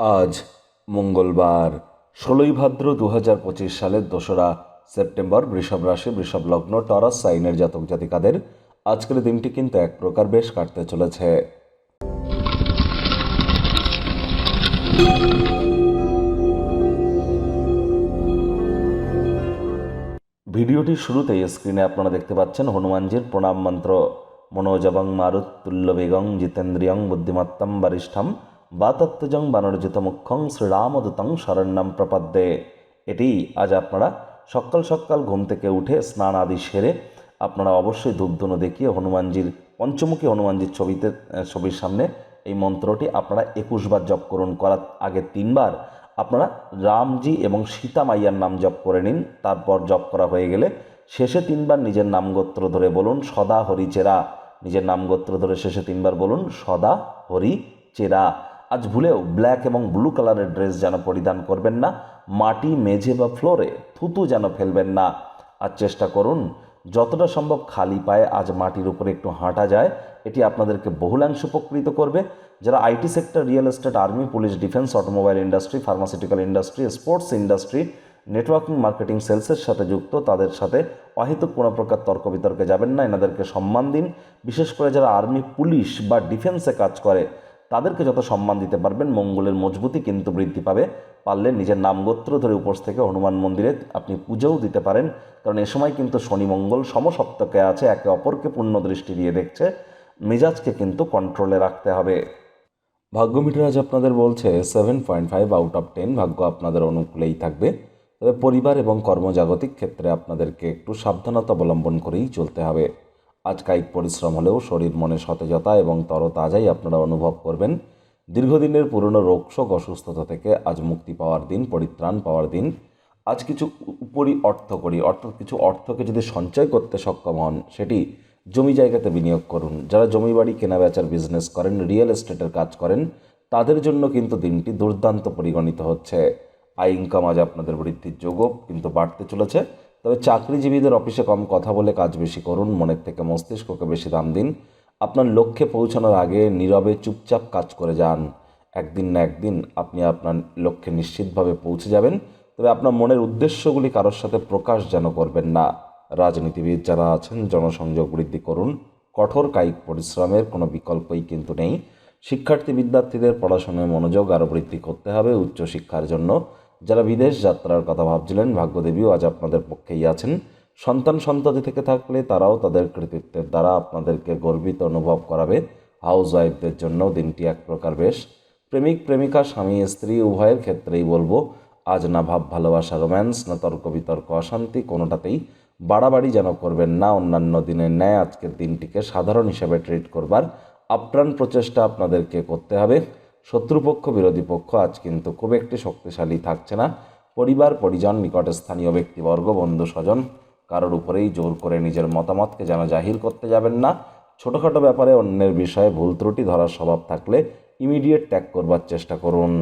আজ মঙ্গলবার, ষোলোই ভাদ্র দু হাজার পঁচিশ সালের দোসরা সেপ্টেম্বর, বৃষভ রাশি, বৃষভ লগ্ন, টরাস, সাইনের জাতক জাতিকাদের আজকের দিনটি কিন্তু এক প্রকার বেশ কাটতে চলেছে। ভিডিওটির শুরুতেই স্ক্রিনে আপনারা দেখতে পাচ্ছেন হনুমানজির প্রণাম মন্ত্র। মনোজবং মারুত তুল্য বেগং জিতেন্দ্রিয়ং বুদ্ধিমত্তম বরিষ্ঠম বাতত্ত্বজং বানরজিত মুখ্যং শ্রীরামদূতং শরণ্যম প্রপদ্যে। এটি আজ আপনারা সকাল সকাল ঘুম থেকে উঠে স্নান আদি সেরে আপনারা অবশ্যই ধূপধুনো দেখিয়ে হনুমানজির, পঞ্চমুখী হনুমানজির ছবিতে ছবির সামনে এই মন্ত্রটি আপনারা একুশবার জপ করুন, করার আগে তিনবার আপনারা রামজি এবং সীতা মাইয়ার নাম জপ করে নিন, তারপর জপ করা হয়ে গেলে শেষে তিনবার নিজের নাম গোত্র ধরে বলুন, সদা হরি চেরা নিজের নাম গোত্র ধরে শেষে তিনবার বলুন, সদা হরি চেরা আজ ভুলেও ব্ল্যাক এবং ব্লু কালারের ড্রেস যেন পরিধান করবেন না, মাটি, মেঝে বা ফ্লোরে থুতু যেন ফেলবেন না। আর চেষ্টা করুন, যতটা সম্ভব খালি পায়ে আজ মাটির উপরে একটু হাঁটা যায়, এটি আপনাদেরকে বহুলাংশ উপকৃত করবে। যারা IT sector, real estate, army, police, defence, automobile industry, pharmaceutical industry, sports industry, networking, marketing, সেলসের সাথে যুক্ত, তাদের সাথে অহেতুক কোনো প্রকার তর্ক বিতর্কে যাবেন না। এনাদেরকে সম্মান দিন। বিশেষ করে যারা আর্মি, পুলিশ বা ডিফেন্সে কাজ করে তাদেরকে যত সম্মান দিতে পারবেন, মঙ্গলের মজবুতি কিন্তু বৃদ্ধি পাবে। পারলে নিজের নামগোত্র ধরে উপোস থেকে হনুমান মন্দিরে আপনি পুজোও দিতে পারেন। কারণ এ সময় কিন্তু শনি মঙ্গল সমসপ্তকে আছে, একে অপরকে পূর্ণ দৃষ্টি দিয়ে দেখছে। মেজাজকে কিন্তু কন্ট্রোলে রাখতে হবে। ভাগ্য মিটার আজ আপনাদের বলছে seven point five out of ten ভাগ্য আপনাদের অনুকূলেই থাকবে। তবে পরিবার এবং কর্মজাগতিক ক্ষেত্রে আপনাদেরকে একটু সাবধানতা অবলম্বন করেই চলতে হবে। আজ কায়িক পরিশ্রম হলেও শরীর মনে সতেজতা এবং তরতাজাই আপনারা অনুভব করবেন। দীর্ঘদিনের পুরনো রোগশোক অসুস্থতা থেকে আজ মুক্তি পাওয়ার দিন, পরিত্রাণ পাওয়ার দিন। আজ কিছু উপরি অর্থ করি, অর্থাৎ কিছু অর্থকে যদি সঞ্চয় করতে সক্ষম হন, সেটি জমি জায়গাতে বিনিয়োগ করুন। যারা জমি বাড়ি, কেনা বেচার বিজনেস করেন রিয়েল এস্টেটের কাজ করেন, তাদের জন্য কিন্তু দিনটি দুর্দান্ত পরিগণিত হচ্ছে। আয় ইনকাম আজ আপনাদের বৃদ্ধির যোগও কিন্তু বাড়তে চলেছে। তবে চাকরিজীবীদের অফিসে কম কথা বলে কাজ বেশি করুন, মনের থেকে মস্তিষ্ককে বেশি দাম দিন। আপনার লক্ষ্যে পৌঁছানোর আগে নীরবে চুপচাপ কাজ করে যান। একদিন না একদিন আপনি আপনার লক্ষ্যে নিশ্চিতভাবে পৌঁছে যাবেন, তবে আপনার মনের উদ্দেশ্যগুলি কারোর সাথে প্রকাশ যেন করবেন না। রাজনীতিবিদ যারা আছেন, জনসংযোগ বৃদ্ধি করুন। কঠোর কায়িক পরিশ্রমের কোনো বিকল্পই কিন্তু নেই। শিক্ষার্থী বিদ্যার্থীদের পড়াশোনায় মনোযোগ আরও বৃদ্ধি করতে হবে উচ্চশিক্ষার জন্য। যারা বিদেশ যাত্রার কথা ভাবছিলেন, ভাগ্যদেবীও আজ আপনাদের পক্ষেই আছেন। সন্তান সন্ততি থেকে থাকলে তারাও তাদের কৃতিত্বের দ্বারা আপনাদেরকে গর্বিত অনুভব করাবে। হাউস ওয়াইফদের জন্য দিনটি এক প্রকার বেশ। প্রেমিক, প্রেমিকা, স্বামী, স্ত্রী, উভয়ের ক্ষেত্রেই বলব, আজ না ভাব ভালোবাসা, রোম্যান্স, না তর্ক বিতর্ক, অশান্তি কোনোটাতেই বাড়াবাড়ি যেন করবেন না। অন্যান্য দিনের ন্যায় আজকের দিনটিকে সাধারণ হিসেবে ট্রিট করবার আপ্রাণ প্রচেষ্টা আপনাদেরকে করতে হবে। শত্রুপক্ষ, বিরোধী পক্ষ আজ কিন্তু খুব একটি শক্তিশালী থাকছে না। পরিবার, পরিজন নিকটে স্থানীয় ব্যক্তিবর্গ, বন্ধু, স্বজন, কারোর উপরেই জোর করে নিজের মতামতকে যেন জাহির করতে যাবেন না। ছোটোখাটো ব্যাপারে অন্যের বিষয়ে ভুল ত্রুটি ধরার স্বভাব থাকলে ইমিডিয়েট ত্যাগ করবার চেষ্টা করুন।